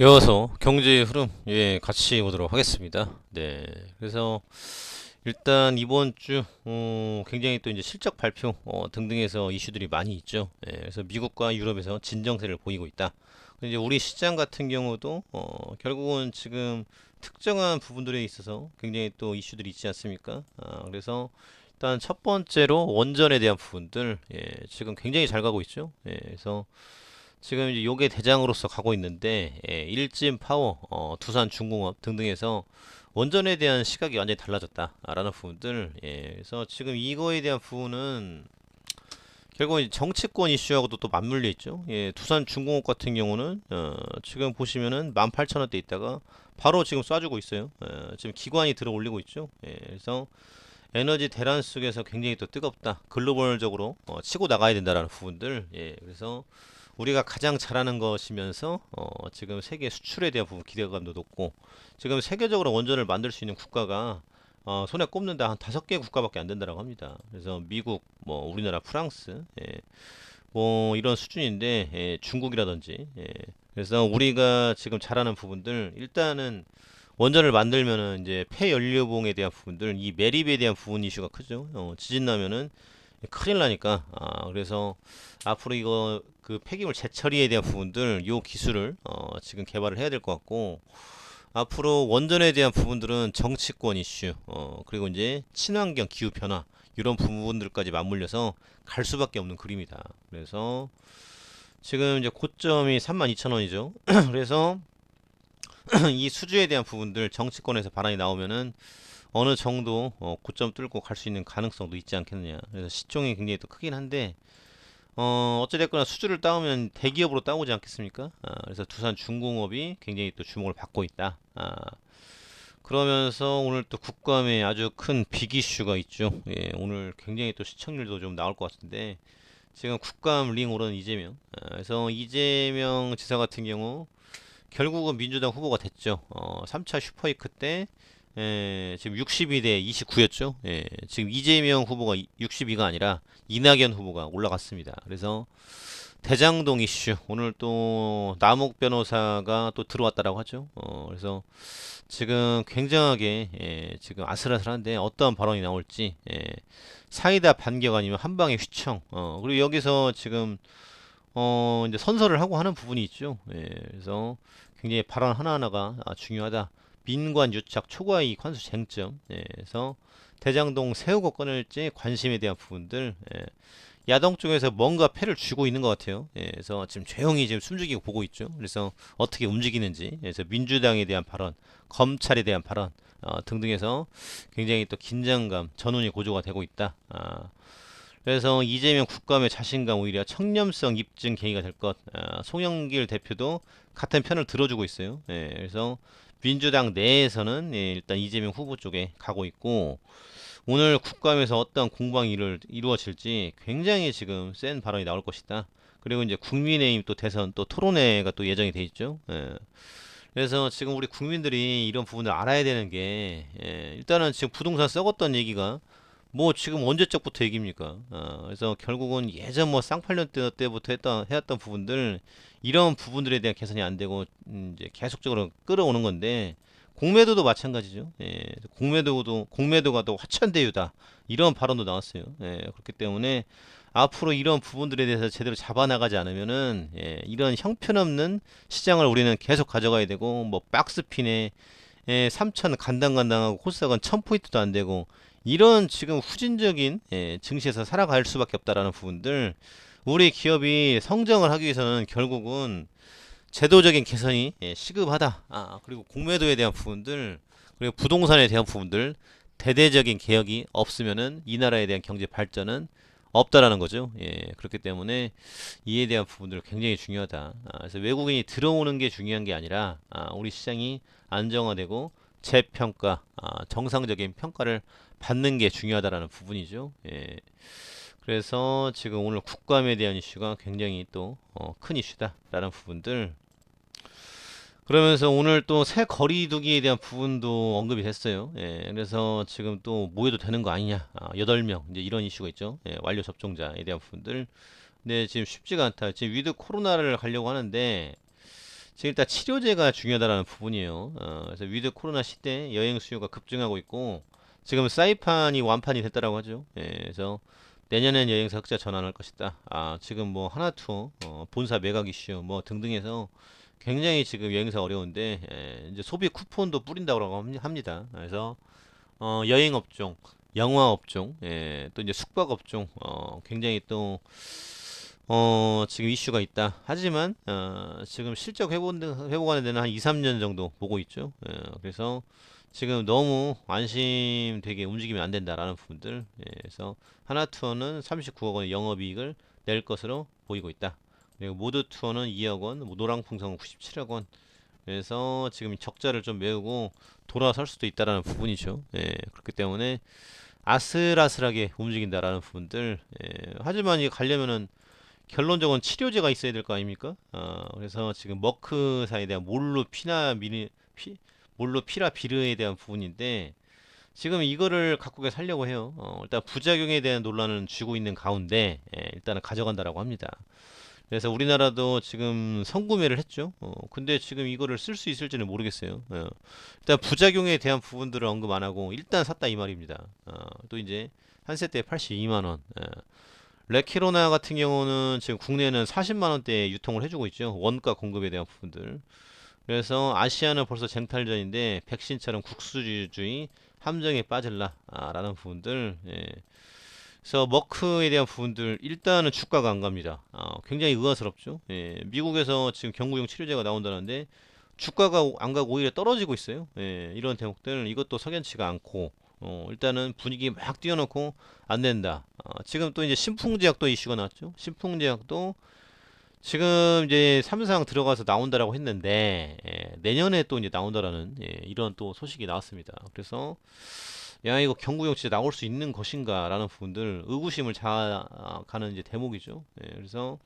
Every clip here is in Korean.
이어서 경제의 흐름 예 같이 보도록 하겠습니다. 네, 그래서 일단 이번 주 어, 굉장히 또 이제 실적 발표 어, 등등에서 이슈들이 많이 있죠. 예, 그래서 미국과 유럽에서 진정세를 보이고 있다. 이제 우리 시장 같은 경우도 어, 결국은 지금 특정한 부분들에 있어서 굉장히 또 이슈들이 있지 않습니까? 아, 그래서 일단 첫 번째로 원전에 대한 부분들 예, 지금 굉장히 잘 가고 있죠. 예, 그래서 지금 이제 요게 대장으로서 가고 있는데 예, 일진 파워, 어, 두산 중공업 등등에서 원전에 대한 시각이 완전히 달라졌다라는 부분들. 예, 그래서 지금 이거에 대한 부분은 결국 은 정치권 이슈하고도 또 맞물려 있죠. 예, 두산 중공업 같은 경우는 어, 지금 보시면은 18,000원대 있다가 바로 지금 쏴주고 있어요. 어, 지금 기관이 들어 올리고 있죠. 예, 그래서 에너지 대란 속에서 굉장히 또 뜨겁다. 글로벌적으로 어, 치고 나가야 된다라는 부분들. 예, 그래서 우리가 가장 잘하는 것이면서 어, 지금 세계 수출에 대한 부분 기대감도 높고 지금 세계적으로 원전을 만들 수 있는 국가가 어, 손에 꼽는다 한 다섯 개 국가밖에 안 된다라고 합니다. 그래서 미국, 뭐 우리나라, 프랑스, 예, 뭐 이런 수준인데 예, 중국이라든지 예, 그래서 우리가 지금 잘하는 부분들 일단은 원전을 만들면은 이제 폐연료봉에 대한 부분들 이 매립에 대한 부분 이슈가 크죠. 어, 지진 나면은 큰일 나니까 아 그래서 앞으로 이거 그 폐기물 재처리에 대한 부분들 요 기술을 어 지금 개발을 해야 될 것 같고 앞으로 원전에 대한 부분들은 정치권 이슈 어 그리고 이제 친환경 기후 변화 이런 부분들까지 맞물려서 갈 수밖에 없는 그림이다. 그래서 지금 이제 고점이 32,000원이죠. 그래서 이 수주에 대한 부분들 정치권에서 반환이 나오면은 어느 정도 어, 고점 뚫고 갈 수 있는 가능성도 있지 않겠느냐. 그래서 시총이 굉장히 또 크긴 한데 어, 어찌됐거나 수주를 따오면 대기업으로 따오지 않겠습니까? 아, 그래서 두산 중공업이 굉장히 또 주목을 받고 있다. 아, 그러면서 오늘 또 국감에 아주 큰 빅 이슈가 있죠. 예, 오늘 굉장히 또 시청률도 좀 나올 것 같은데 지금 국감 링 오르는 이재명. 아, 그래서 이재명 지사 같은 경우 결국은 민주당 후보가 됐죠. 어, 3차 슈퍼이크 때 예, 지금 62대 29였죠. 예, 지금 이재명 후보가 62가 아니라 이낙연 후보가 올라갔습니다. 그래서 대장동 이슈 오늘 또 남욱 변호사가 또 들어왔다라고 하죠. 어, 그래서 지금 굉장하게 예, 지금 아슬아슬한데 어떠한 발언이 나올지 예, 사이다 반격 아니면 한 방에 휘청. 어, 그리고 여기서 지금 어, 이제 선서를 하고 하는 부분이 있죠. 예, 그래서 굉장히 발언 하나하나가 아, 중요하다. 민관 유착 초과이익 환수 쟁점. 예, 대장동 세우고 끊을지 관심에 대한 부분들. 예, 야동 쪽에서 뭔가 패를 쥐고 있는 것 같아요. 예, 그래서 지금 조용히 지금 숨죽이고 보고 있죠. 그래서 어떻게 움직이는지. 그래서 민주당에 대한 발언, 검찰에 대한 발언 어, 등등해서 굉장히 또 긴장감, 전운이 고조가 되고 있다. 아, 그래서 이재명 국감의 자신감 오히려 청렴성 입증 계기가 될 것. 아, 송영길 대표도 같은 편을 들어주고 있어요. 예, 그래서 민주당 내에서는 예, 일단 이재명 후보 쪽에 가고 있고 오늘 국감에서 어떤 공방이 이루어질지 굉장히 지금 센 발언이 나올 것이다. 그리고 이제 국민의힘 또 대선 또 토론회가 또 예정이 돼 있죠. 예. 그래서 지금 우리 국민들이 이런 부분을 알아야 되는 게 예, 일단은 지금 부동산 썩었던 얘기가 뭐 지금 언제적부터 얘기입니까? 어, 그래서 결국은 예전 뭐 쌍팔년 때- 때부터 했던 해왔던 부분들 이런 부분들에 대한 개선이 안 되고 음, 이제 계속적으로 끌어오는 건데 공매도도 마찬가지죠. 예, 공매도도 공매도가 또 화천대유다 이런 발언도 나왔어요. 예, 그렇기 때문에 앞으로 이런 부분들에 대해서 제대로 잡아나가지 않으면은 예, 이런 형편없는 시장을 우리는 계속 가져가야 되고 뭐 박스핀에 예, 3천 간당간당하고 코스닥은 1000포인트도 안 되고 이런 지금 후진적인 예, 증시에서 살아갈 수밖에 없다라는 부분들 우리 기업이 성장을 하기 위해서는 결국은 제도적인 개선이 예, 시급하다. 아, 그리고 공매도에 대한 부분들 그리고 부동산에 대한 부분들 대대적인 개혁이 없으면은 이 나라에 대한 경제 발전은 없다라는 거죠. 예, 그렇기 때문에 이에 대한 부분들 굉장히 중요하다. 아, 그래서 외국인이 들어오는 게 중요한 게 아니라 아, 우리 시장이 안정화되고 재평가, 아, 정상적인 평가를 받는 게 중요하다라는 부분이죠. 예. 그래서 지금 오늘 국감에 대한 이슈가 굉장히 또큰 이슈다라는 부분들 그러면서 오늘 또 새 거리두기에 대한 부분도 언급이 됐어요. 예, 그래서 지금 또 모여도 되는 거 아니냐. 아, 8명 이제 이런 이슈가 있죠. 예, 완료 접종자에 대한 부분들. 근데 지금 쉽지가 않다. 지금 위드 코로나를 가려고 하는데 지금 일단 치료제가 중요하다라는 부분이에요. 어, 그래서 위드 코로나 시대 여행 수요가 급증하고 있고 지금 사이판이 완판이 됐다라고 하죠. 예, 그래서 내년엔 여행사 흑자 전환할 것이다. 아, 지금 뭐 하나 투어, 어, 본사 매각 이슈 뭐 등등해서 굉장히 지금 여행사 어려운데 예, 이제 소비 쿠폰도 뿌린다고 합니- 합니다. 그래서 어, 여행 업종, 영화 업종, 예, 또 이제 숙박 업종, 어, 굉장히 또 어, 지금 이슈가 있다. 하지만 어, 지금 실적 회복 회복하는 데는 한 2, 3년 정도 보고 있죠. 예, 그래서 지금 너무 안심되게 움직이면 안 된다라는 부분들. 예, 그래서 하나투어는 39억 원의 영업이익을 낼 것으로 보이고 있다. 그리고 모드투어는 2억 원, 뭐 노랑풍성은 97억 원. 그래서 지금 적자를 좀 메우고 돌아설 수도 있다라는 부분이죠. 예, 그렇기 때문에 아슬아슬하게 움직인다라는 부분들. 예, 하지만 이게 가려면은 결론적으로 치료제가 있어야 될 거 아닙니까? 어, 그래서 지금 머크사에 대한 몰루 피나미르 피 몰루피라 비르에 대한 부분인데 지금 이거를 각국에 살려고 해요. 어, 일단 부작용에 대한 논란은 쥐고 있는 가운데 예, 일단은 가져간다라고 합니다. 그래서 우리나라도 지금 선구매를 했죠. 어, 근데 지금 이거를 쓸 수 있을지는 모르겠어요. 어, 일단 부작용에 대한 부분들을 언급 안 하고 일단 샀다 이 말입니다. 어, 또 이제 한 세트에 82만 원. 예. 레키로나 같은 경우는 지금 국내에는 40만 원대에 유통을 해주고 있죠. 원가 공급에 대한 부분들. 그래서 아시아는 벌써 쟁탈전인데 백신처럼 국수주의 함정에 빠질라라는 부분들. 예. 그래서 머크에 대한 부분들 일단은 주가가 안 갑니다. 아, 굉장히 의아스럽죠. 예. 미국에서 지금 경구용 치료제가 나온다는데 주가가 오- 안 가고 오히려 떨어지고 있어요. 예. 이런 대목들 이것도 석연치가 않고 어, 일단은 분위기 막 띄워놓고 안 된다. 어, 지금 또 이제 신풍제약도 이슈가 나왔죠. 신풍제약도 지금 이제 삼상 들어가서 나온다라고 했는데 예, 내년에 또 이제 나온다라는 예, 이런 또 소식이 나왔습니다. 그래서 야 이거 경구용 진짜 나올 수 있는 것인가라는 부분들 의구심을 자아가는 이제 대목이죠. 예, 그래서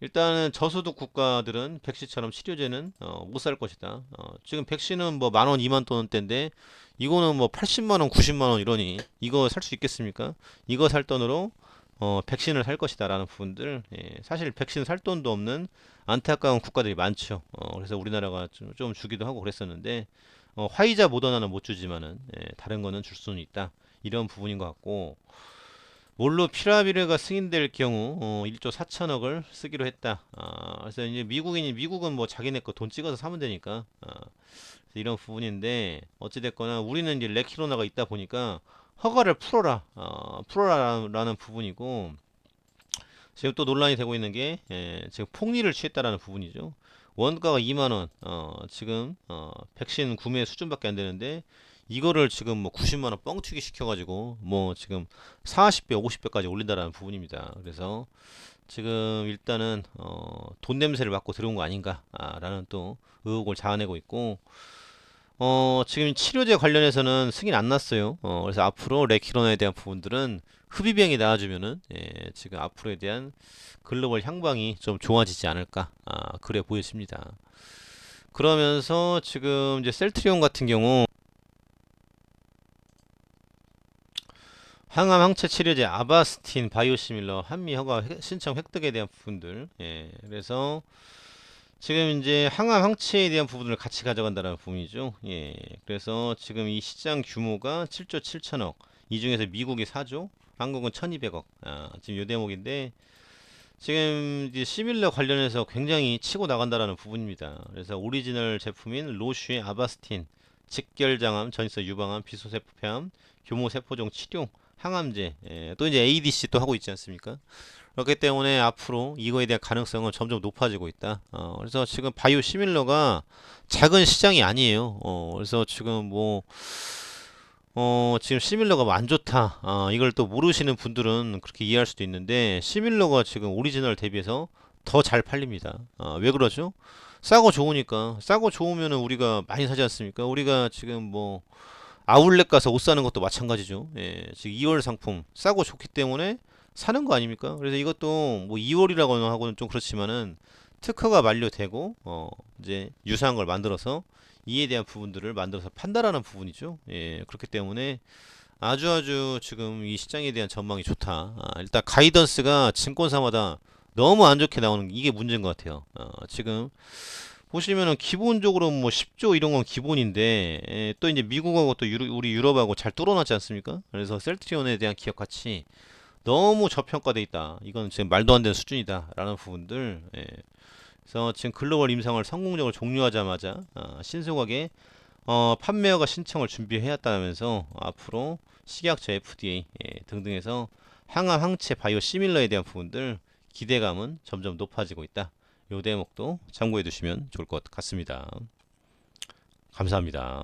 일단은 저소득 국가들은 백시처럼 치료제는 어, 못 살 것이다. 어, 지금 백신은 뭐 만 원, 이만 돈대인데 이거는 뭐 80만 원, 90만 원 이러니 이거 살 수 있겠습니까? 이거 살 돈으로 어, 백신을 살 것이다라는 부분들 예, 사실 백신 살 돈도 없는 안타까운 국가들이 많죠. 어, 그래서 우리나라가 좀, 좀 주기도 하고 그랬었는데 어, 화이자 모더나는 못 주지만은 예, 다른 거는 줄 수는 있다. 이런 부분인 것 같고 몰로 피라비르가 승인될 경우 어, 1조 4천억을 쓰기로 했다. 아, 그래서 이제 미국인이 미국은 뭐 자기네 거 돈 찍어서 사면 되니까 아, 이런 부분인데 어찌 됐거나 우리는 이제 레키로나가 있다 보니까 허가를 풀어라, 어, 풀어라라는 부분이고 지금 또 논란이 되고 있는 게 예, 지금 폭리를 취했다라는 부분이죠. 원가가 2만 원, 어, 지금 어, 백신 구매 수준밖에 안 되는데 이거를 지금 뭐 90만 원 뻥튀기 시켜가지고 뭐 지금 40배, 50배까지 올린다라는 부분입니다. 그래서 지금 일단은 어, 돈 냄새를 맡고 들어온 거 아닌가라는 또 의혹을 자아내고 있고 어, 지금 치료제 관련해서는 승인 안 났어요. 어, 그래서 앞으로 레키로나에 대한 부분들은 흡입형이 나와주면은 예, 지금 앞으로에 대한 글로벌 향방이 좀 좋아지지 않을까 아, 그래 보여집니다. 그러면서 지금 이제 셀트리온 같은 경우 항암 항체 치료제 아바스틴 바이오시밀러 한미 허가 획- 신청 획득에 대한 부분들 예, 그래서 지금 이제 항암 항체에 대한 부분을 같이 가져간다는 부분이죠. 예. 그래서 지금 이 시장 규모가 7조 7천억. 이 중에서 미국이 4조, 한국은 1,200억. 아, 지금 요 대목인데 지금 이제 시밀러 관련해서 굉장히 치고 나간다라는 부분입니다. 그래서 오리지널 제품인 로슈의 아바스틴, 직결장암, 전이성 유방암, 비소세포폐암, 교모세포종 치료, 항암제, 예, 또 이제 ADC 또 하고 있지 않습니까? 그렇기 때문에 앞으로 이거에 대한 가능성은 점점 높아지고 있다. 어, 그래서 지금 바이오 시밀러가 작은 시장이 아니에요. 어, 그래서 지금 뭐, 어, 지금 시밀러가 뭐안 좋다. 어, 이걸 또 모르시는 분들은 그렇게 이해할 수도 있는데, 시밀러가 지금 오리지널 대비해서 더 잘 팔립니다. 어, 왜 그러죠? 싸고 좋으니까. 싸고 좋으면은 우리가 많이 사지 않습니까? 우리가 지금 뭐, 아울렛 가서 옷 사는 것도 마찬가지죠. 예, 지금 2월 상품 싸고 좋기 때문에 사는 거 아닙니까? 그래서 이것도 뭐 2월이라고 하고는 좀 그렇지만은 특허가 만료되고 어 이제 유사한 걸 만들어서 이에 대한 부분들을 만들어서 판다라는 부분이죠. 예, 그렇기 때문에 아주 아주 지금 이 시장에 대한 전망이 좋다. 아, 일단 가이던스가 증권사마다 너무 안 좋게 나오는 게 이게 문제인 것 같아요. 어, 지금 보시면은 기본적으로 뭐 10조 이런 건 기본인데 에, 또 이제 미국하고 또 유로, 우리 유럽하고 잘 뚫어놨지 않습니까? 그래서 셀트리온에 대한 기업 가치 너무 저평가돼 있다. 이건 지금 말도 안 되는 수준이다라는 부분들. 예. 그래서 지금 글로벌 임상을 성공적으로 종료하자마자 아, 신속하게 어, 판매허가 신청을 준비해왔다면서 앞으로 식약처 FDA 예, 등등에서 항암, 항체, 바이오 시밀러에 대한 부분들 기대감은 점점 높아지고 있다. 요 대목도 참고해 두시면 좋을 것 같습니다. 감사합니다.